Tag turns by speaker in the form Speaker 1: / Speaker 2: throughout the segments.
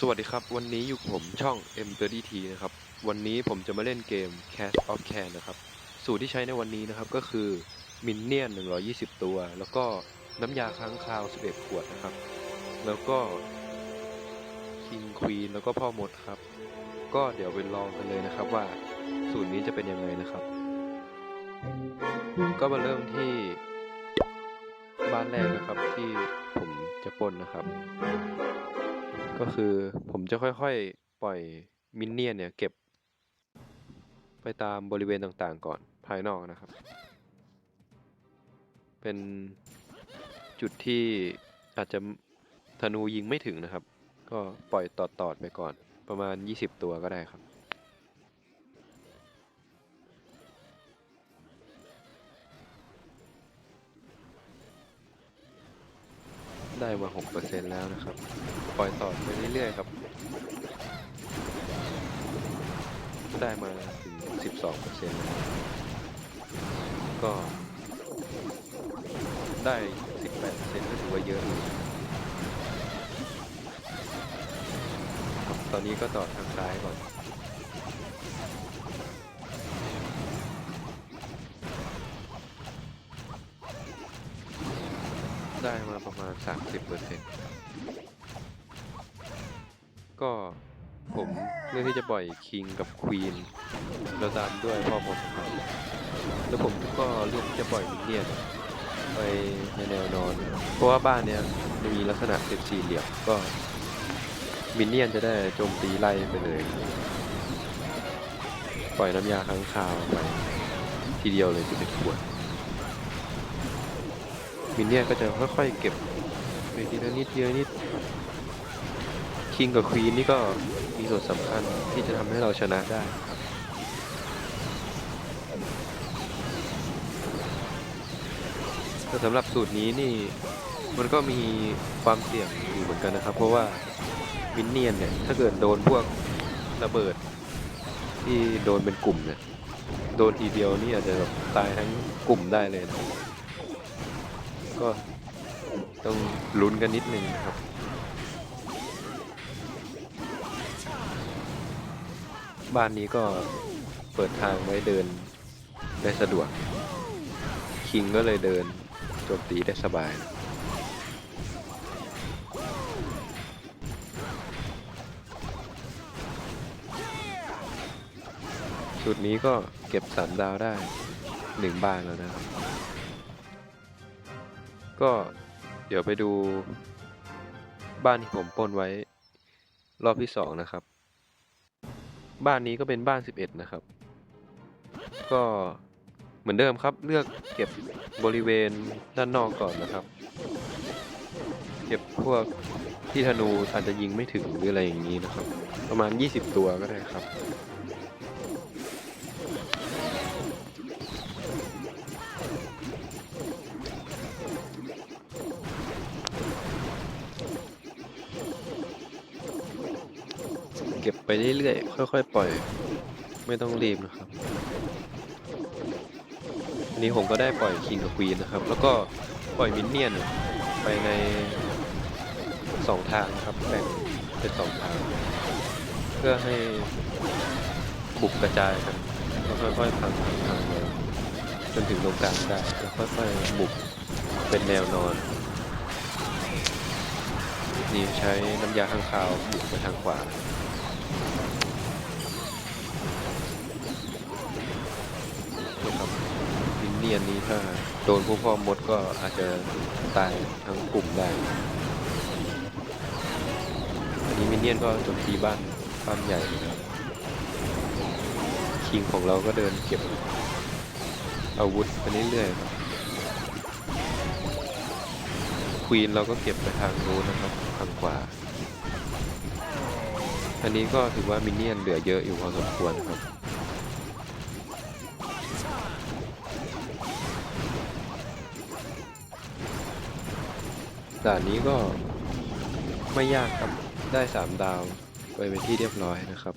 Speaker 1: สวัสดีครับ วันนี้อยู่ผมช่อง M30T นะครับ วันนี้ผมจะมาเล่นเกม Cash of Can นะครับ สูตรที่ใช้ในวันนี้นะครับก็คือมินเนี่ยน120 ตัว แล้วก็น้ำยาค้างคาว 11 ขวดนะครับ แล้วก็ King Queen แล้วก็พ่อมดครับ ก็เดี๋ยวไปลองกันเลยนะครับว่าสูตรนี้จะเป็นยังไงนะครับ ก็มาเริ่มที่บ้านแรกนะครับที่ผมจะปล้นนะครับ ก็คือผมจะค่อยๆ ปล่อยมินเนี่ยนเนี่ย เก็บ ไปตามบริเวณต่างๆ ก่อนภายนอกนะครับ เป็นจุดที่อาจจะธนูยิงไม่ถึงนะครับ ก็ปล่อยตอดๆไปก่อน ประมาณ 20 ตัวก็ได้ครับได้มา 6%แล้วนะครับ ปล่อยต่อไปเรื่อยๆครับ ได้มาถึง12%แล้วก็ได้ 18%ก็ถือว่าเยอะอยู่ครับตอนนี้ก็ต่อทางซ้ายก่อนได้มาประมาณ 30% ก็ผมเลือกที่จะปล่อยคิงกับควีนแล้วตามด้วยพ่อมแล้วผมก็เลือกที่จะปล่อยมินเนี่ยนไปในแนวนอน เพราะว่าบ้านเนี้ยมีลักษณะเป็นสี่เหลี่ยมก็มินเนี่ยนจะได้โจมตีไล่ไปเลย ปล่อยน้ำยาค้างคาวไปทีเดียวเลยจะเป็นขวดมินเนี่ยนก็จะค่อยๆเก็บไปทีละนิดทีละนิด คิงกับควีนนี่ก็มีส่วนสำคัญที่จะทำให้เราชนะได้ครับแต่สำหรับสูตรนี้นี่มันก็มีความเสี่ยงอยู่เหมือนกันนะครับ เพราะว่ามินเนียนเนี่ยถ้าเกิดโดนพวกระเบิด ที่โดนเป็นกลุ่มเนี่ยโดนทีเดียวนี่อาจจะแบบตายทั้งกลุ่มได้เลยนะก็ต้องลุ้นกันนิดนึงนะครับ บ้านนี้ก็เปิดทางไว้เดินได้สะดวก คิงก็เลยเดินโจมตีได้สบาย ชุดนี้ก็เก็บสามดาวได้หนึ่งบ้านแล้วนะครับ ก็เดี๋ยวไปดูบ้านที่ผมป้นไว้รอบที่สองนะครับ บ้านนี้ก็เป็นบ้าน 11 นะครับ ก็เหมือนเดิมครับเลือกเก็บบริเวณด้านนอกก่อนนะครับ เก็บพวกที่ธนูอาจจะยิงไม่ถึงหรืออะไรอย่างนี้นะครับ ประมาณ 20 ตัวก็ได้ครับ ก็บไปเรื่อยๆ ค่อยๆ ปล่อย ไม่ต้องรีบนะครับอันนี้ผมก็ได้ปล่อยคิงกับควีนนะครับ แล้วก็ปล่อยมินเนี่ยนไปในสองทางนะครับแบ่งเป็นสองทาง เพื่อให้บุกกระจายกันแล้วค่อยๆพังทางทางมาจนถึงตรงกลางได้แล้วค่อยๆบุกเป็นแนวนอน นี่ใช้น้ำยาข้างคาวบุกไปทางขวา มินนี้ถ้าโดนพวกพ่อมดก็อาจจะตายทั้งกลุ่มได้ อันนี้มินเนี่ยนก็โจมตีบ้านบ้านใหญ่ครับคิงของเราก็เดินเก็บอาวุธไปเรื่อยๆครับควีนเราก็เก็บไปทางนู้นนะครับทางขวา อันนี้ก็ถือว่ามินเนี่ยนเหลือเยอะอยู่พอสมควรครับ ด่านนี้ก็ไม่ยากครับ ได้สามดาวไปเป็นที่เรียบร้อยนะครับ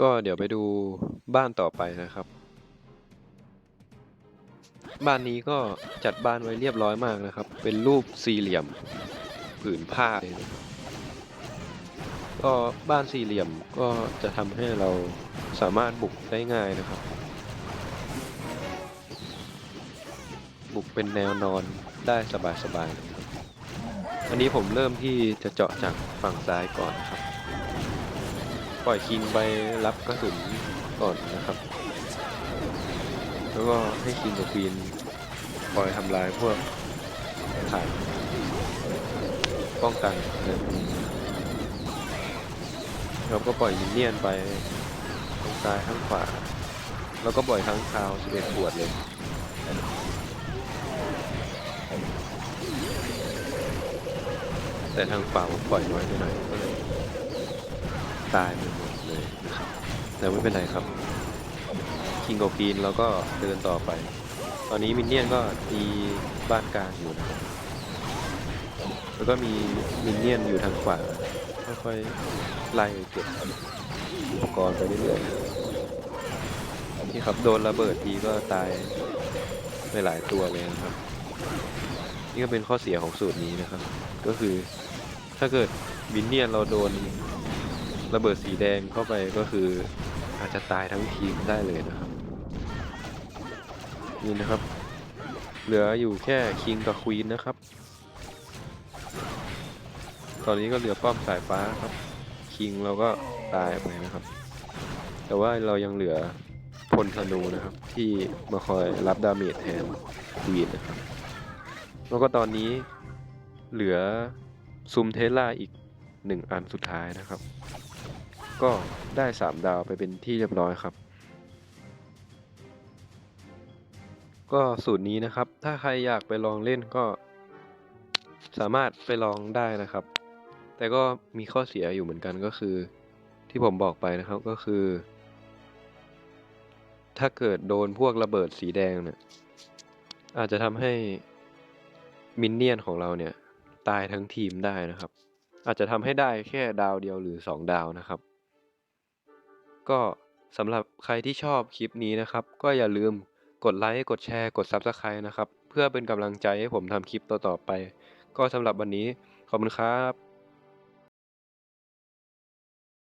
Speaker 1: ก็เดี๋ยวไปดูบ้านต่อไปนะครับ บ้านนี้ก็จัดบ้านไว้เรียบร้อยมากนะครับ เป็นรูปสี่เหลี่ยมผืนผ้าเลยนะ ก็บ้านสี่เหลี่ยมก็จะทำให้เราสามารถบุกได้ง่ายนะครับ บุกเป็นแนวนอนได้สบายๆนะครับอันนี้ผมเริ่มที่จะเจาะจากฝั่งซ้ายก่อนนะครับ ปล่อยคิงไปรับกระสุนก่อนนะครับ แล้วก็ให้คิงกับควีนคอยทำลายพวกฐานป้องกันอะไรพ วกนี้เราก็ปล่อยมินเนี่ยนไปทางซ้ายข้างขวา แล้วก็ปล่อยทั้งคาว11ขวดเลยแต่ทางขวาผมปล่อยน้อยไปหน่อยก็เลยตายไปหมดเลยนะครับแต่ไม่เป็นไรครับคิงกับฟีนเราก็เดินต่อไป ตอนนี้มินเนี่ยนก็ตีบ้านกลางอยู่นะครับแล้วก็มีมินเนี่ยนอยู่ทางขวา ค่อยๆไล่เก็บอุปกรณ์ไปเรื่อยๆนี่ครับโดนระเบิดทีก็ตายไปหลายตัวเลยนะครับ นี่ก็เป็นข้อเสียของสูตรนี้นะครับ ก็คือถ้าเกิดมินเนี่ยนเราโดนระเบิดสีแดงเข้าไปก็คืออาจจะตายทั้งทีมได้เลยนะครับ นี่นะครับ เหลืออยู่แค่คิงกับควีนนะครับ ตอนนี้ก็เหลือป้อมสายฟ้าครับ คิงเราก็ตายไปนะครับ แต่ว่าเรายังเหลือพลธนูนะครับ ที่มาคอยรับดาเมจแทนควีนนะครับ แล้วก็ตอนนี้เหลือซุมเทสลาอีกหนึ่งอันสุดท้ายนะครับ ก็ได้สามดาวไปเป็นที่เรียบร้อยครับ ก็สูตรนี้นะครับ ถ้าใครอยากไปลองเล่นก็สามารถไปลองได้นะครับ แต่ก็มีข้อเสียอยู่เหมือนกันก็คือ ที่ผมบอกไปนะครับก็คือ ถ้าเกิดโดนพวกระเบิดสีแดงเนี่ยอาจจะทำให้มินเนี่ยนของเราเนี่ย ตายทั้งทีมได้นะครับ อาจจะทำให้ได้แค่ดาวเดียวหรือสองดาวนะครับ ก็สำหรับใครที่ชอบคลิปนี้นะครับ ก็อย่าลืมกดไลค์กดแชร์กด Subscribe นะครับ เพื่อเป็นกำลังใจให้ผมทำคลิปต่อๆไป ก็สำหรับวันนี้ขอบคุณครับ